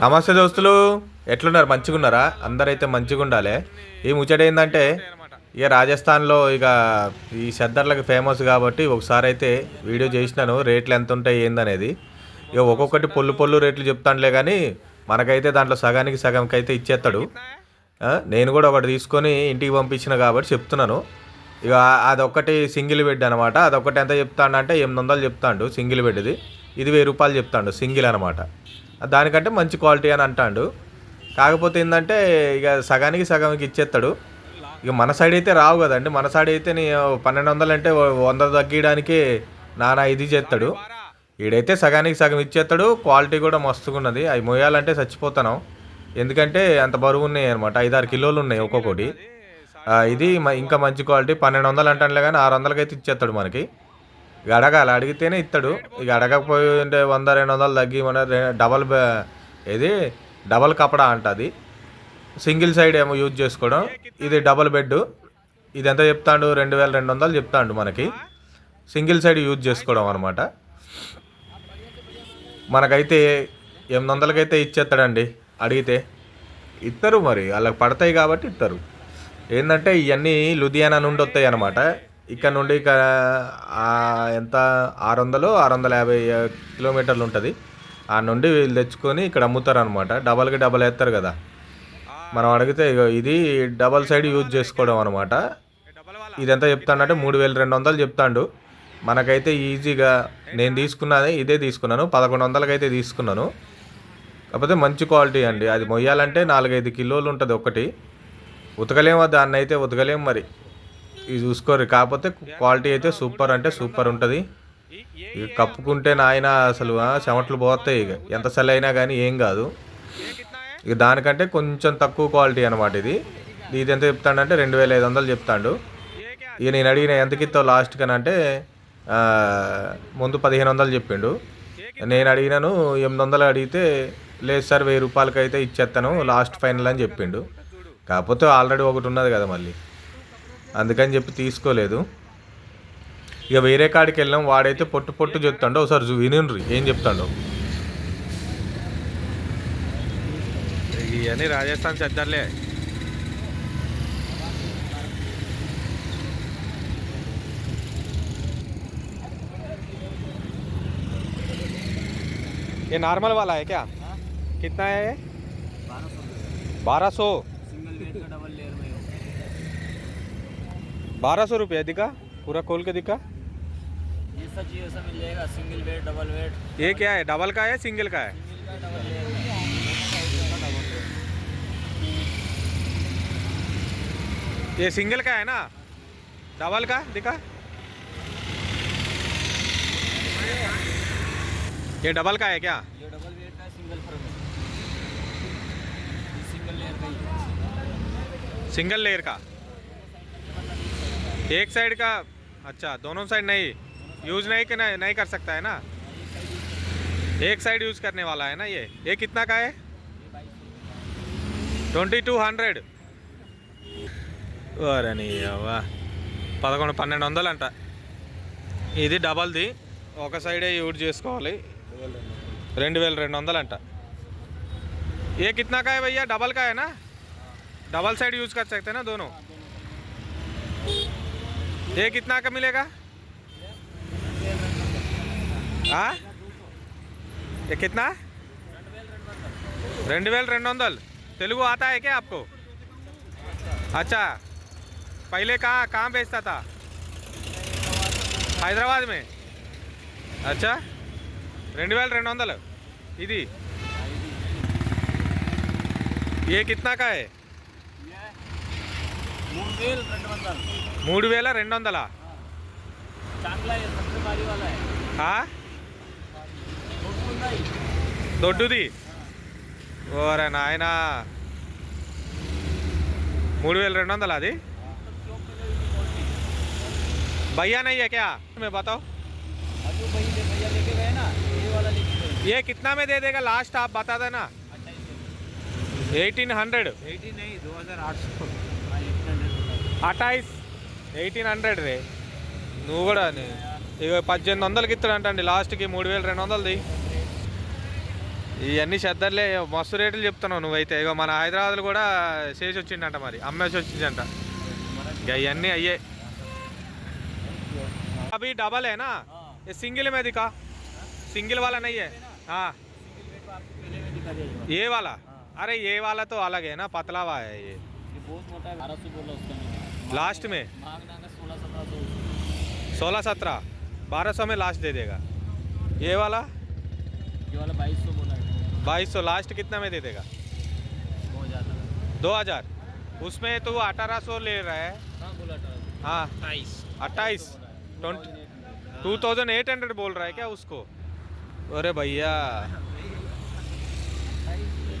నమస్తే దోస్తులు. ఎట్లున్నారు? మంచిగా ఉన్నారా అందరైతే మంచిగా ఉండాలి ఈ ముచ్చట ఏంటంటే ఇక రాజస్థాన్లో ఇక ఈ సద్దర్లకు ఫేమస్ కాబట్టి ఒకసారి అయితే వీడియో చేసినాను రేట్లు ఎంత ఉంటాయి ఏందనేది. ఇక ఒక్కొక్కటి పొల్లు పొల్లు రేట్లు చెప్తానులే కానీ మనకైతే దాంట్లో సగానికి సగంకి అయితే ఇచ్చేస్తాడు నేను కూడా ఒకటి తీసుకొని ఇంటికి పంపించిన కాబట్టి చెప్తున్నాను. ఇక అదొక్కటి సింగిల్ బెడ్ అనమాట. అదొక్కటి ఎంత చెప్తాడంటే ఎనిమిది వందలు చెప్తాడు సింగిల్ బెడ్ది. ఇది వెయ్యి రూపాయలు చెప్తాడు సింగిల్ అనమాట. దానికంటే మంచి క్వాలిటీ అని అంటాడు. కాకపోతే ఏంటంటే ఇక సగానికి సగానికి ఇచ్చేస్తాడు ఇక మన సైడ్ అయితే రావు కదండి. మన సైడ్ అయితే నీ పన్నెండు వందలు అంటే వంద తగ్గియడానికి నానా ఇది చేస్తాడు ఈడైతే సగానికి సగం ఇచ్చేస్తాడు క్వాలిటీ కూడా మస్తుగా ఉన్నది అవి మొయ్యాలంటే చచ్చిపోతాను ఎందుకంటే అంత బరువు ఉన్నాయి అనమాట ఐదారు కిలోలు ఉన్నాయి ఒక్కొక్కటి. ఇది ఇంకా మంచి క్వాలిటీ. పన్నెండు వందలు అంటానులే కానీ ఆరు వందలకి అయితే ఇచ్చేస్తాడు మనకి. ఇక అడగాలి. అడిగితేనే ఇస్తాడు ఇక అడగకపోయింటే వంద రెండు వందలు తగ్గి మన డబల్ ఇది డబల్ కపడా అంట అది సింగిల్ సైడ్ ఏమో యూజ్ చేసుకోవడం. ఇది డబల్ బెడ్ ఇది ఎంత చెప్తాడు? రెండు వేల రెండు వందలు చెప్తాడు మనకి. సింగిల్ సైడ్ యూజ్ చేసుకోవడం అనమాట మనకైతే ఎనిమిది వందలకైతే ఇచ్చేస్తాడండి అడిగితే ఇస్తారు మరి. వాళ్ళకి పడతాయి కాబట్టి ఇస్తారు ఏంటంటే ఇవన్నీ లుధియానా నుండి వస్తాయి అనమాట ఇక్కడ నుండి ఇక ఎంత? ఆరు వందలు ఆరు వందల యాభై కిలోమీటర్లు ఉంటుంది. ఆ నుండి వీళ్ళు తెచ్చుకొని ఇక్కడ అమ్ముతారు అనమాట డబల్కి డబల్ వేస్తారు కదా. మనం అడిగితే ఇది డబల్ సైడ్ యూజ్ చేసుకోవడం అనమాట ఇదెంత చెప్తాడంటే మూడు వేల రెండు వందలు చెప్తాడు. మనకైతే ఈజీగా నేను తీసుకున్నది ఇదే తీసుకున్నాను. పదకొండు వందలకైతే తీసుకున్నాను. కాకపోతే మంచి క్వాలిటీ అండి. అది మొయ్యాలంటే నాలుగైదు కిలోలు ఉంటుంది ఒకటి. ఉతకలేము దాన్ని అయితే ఉతకలేం మరి. ఇది చూసుకోరు. కాకపోతే క్వాలిటీ అయితే సూపర్ అంటే సూపర్ ఉంటుంది. ఇక కప్పుకుంటే నాయన అసలు చెమట్లు చెమటలు పోతాయి ఇక. ఎంత సెల్ అయినా కానీ ఏం కాదు. ఇక దానికంటే కొంచెం తక్కువ క్వాలిటీ అనమాట ఇది. ఇది ఎంత చెప్తాడంటే రెండు వేల ఐదు వందలు చెప్తాడు. ఇక నేను అడిగిన ఎంతకి లాస్ట్ కనంటే అంటే ముందు పదిహేను వందలు చెప్పిండు. నేను అడిగినాను ఎనిమిది వందలు అడిగితే లేదు సార్ వెయ్యి రూపాయలకి అయితే ఇచ్చేస్తాను లాస్ట్ ఫైనల్ అని చెప్పిండు. కాకపోతే ఆల్రెడీ ఒకటి ఉన్నది కదా మళ్ళీ. అందుకని చెప్పి తీసుకోలేదు ఇక వేరే కాడికి వెళ్ళాం వాడైతే పొట్టు పొట్టు చెప్తాడు ఒకసారి చూ- వినుండ్రి ఏం చెప్తాడు ఇవన్నీ రాజస్థాన్ చెద్దర్లే ये नॉर्मल वाला है क्या कितना है ये बारह सौ बारह सौ रुपये दिखा पूरा खोल के दिखा। जैसा चाहिए वैसा मिल जाएगा सिंगल बेड डबल बेड ये क्या है? डबल का है सिंगल का है? ये सिंगल का है ना? डबल का दिखा। ये डबल का है क्या? ये डबल बेड का सिंगल है सिंगल लेयर का। सिंगल लेयर का। एक साइड का अच्छा दोनों साइड नहीं यूज नहीं कि नहीं, नहीं कर सकता है ना एक साइड यूज करने वाला है ना ये ये कितना का है ట్వంటీ టూ హండ్రెడ్ ఓరని అవ్వా పదకొండు పన్నెండు వందలు అంట ఇది డబల్ది ఒక సైడే యూజ్ చేసుకోవాలి రెండు వేల రెండు వందలు అంట ये कितना का है भैया डबल का है ना डबल साइड यूज कर सकते हैं ना दोनों ये कितना का मिलेगा हाँ ये कितना రెండు వేల రెండు వందలు తెలుగు आता है क्या आपको अच्छा पहले कहाँ कहाँ बेचता था హైదరాబాద్ में अच्छा రెండు వేల రెండు వందలు ఇది ये कितना का మూడు వేల రెండు వందలా चांगला है सबसे भारी वाला है ఆ? दोनों ఉన్నాయి దొడ్డుది ఓరే నాయన మూడు వేల రెండు వందలా అది भैया नहीं है क्या मैं बताओ अजू भाई ले भैया लेके गए ना ये वाला लेके गए ये कितना में दे देगा लास्ट आप बता देना एटीन हंड्रेड एटी नहीं दो हज़ार आठ सौ అటాయిస్ ఎయిటీన్ హండ్రెడ్ రే. నువ్వు కూడా ఇక పద్దెనిమిది వందలకి ఇస్తాడంటండి లాస్ట్కి మూడు వేల రెండు వందలది. ఇవన్నీ శ్రద్ధలే మస్తు రేట్లు చెప్తున్నావు నువ్వైతే. ఇక మన హైదరాబాద్లో కూడా చేసి వచ్చిండంట మరి అమ్మేసి వచ్చిందంట ఇక ఇవన్నీ అయ్యే. అవి డబలేనా సింగిల్ మీదికా? సింగిల్ వాళ్ళ ఏ వాళ్ళ? అరే ఏ వాళ్ళతో అలాగేనా? పతలావా में दिखा दिया ये वाला अरे ये वाला तो अलग है ना पतला हुआ है ये ये बहुत मोटा है बारह सौ बोला उसका मैंने लास्ट में मांगना का सोलह सत्रह सौ सोलह सत्रह बारह सौ में लास्ट दे देगा ये वाला ये वाला बाईस सौ बोला है बाईस सौ लास्ट कितना में दे देगा बहुत ज़्यादा दो हजार उसमें तो अठारह सौ ले रहा है हाँ बोला था हाँ अट्ठाईस अट्ठाईस twenty two thousand eight hundred बोल रहा है क्या उसको अरे भैया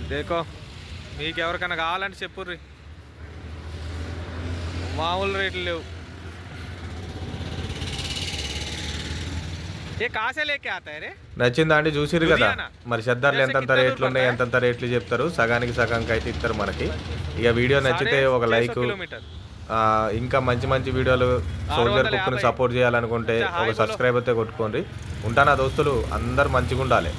देखो మీకు ఎవరికైనా కావాలంటే చెప్పుర్రి మామూలు రేట్లు లేవు. నచ్చిందా అండి చూసిరు కదా. మరి చెద్దార్లు ఎంతంత రేట్లు ఉన్నాయి ఎంతంత రేట్లు చెప్తారు సగానికి సగానికి అయితే ఇస్తారు మనకి. ఇక వీడియో నచ్చితే ఒక లైక్ ఇంకా మంచి మంచి వీడియోలు సోల్జర్ కుక్ని. సపోర్ట్ చేయాలనుకుంటే ఒక. సబ్స్క్రైబ్ అయితే కొట్టుకోండి. ఉంటానా దోస్తులు? అందరు మంచిగా ఉండాలి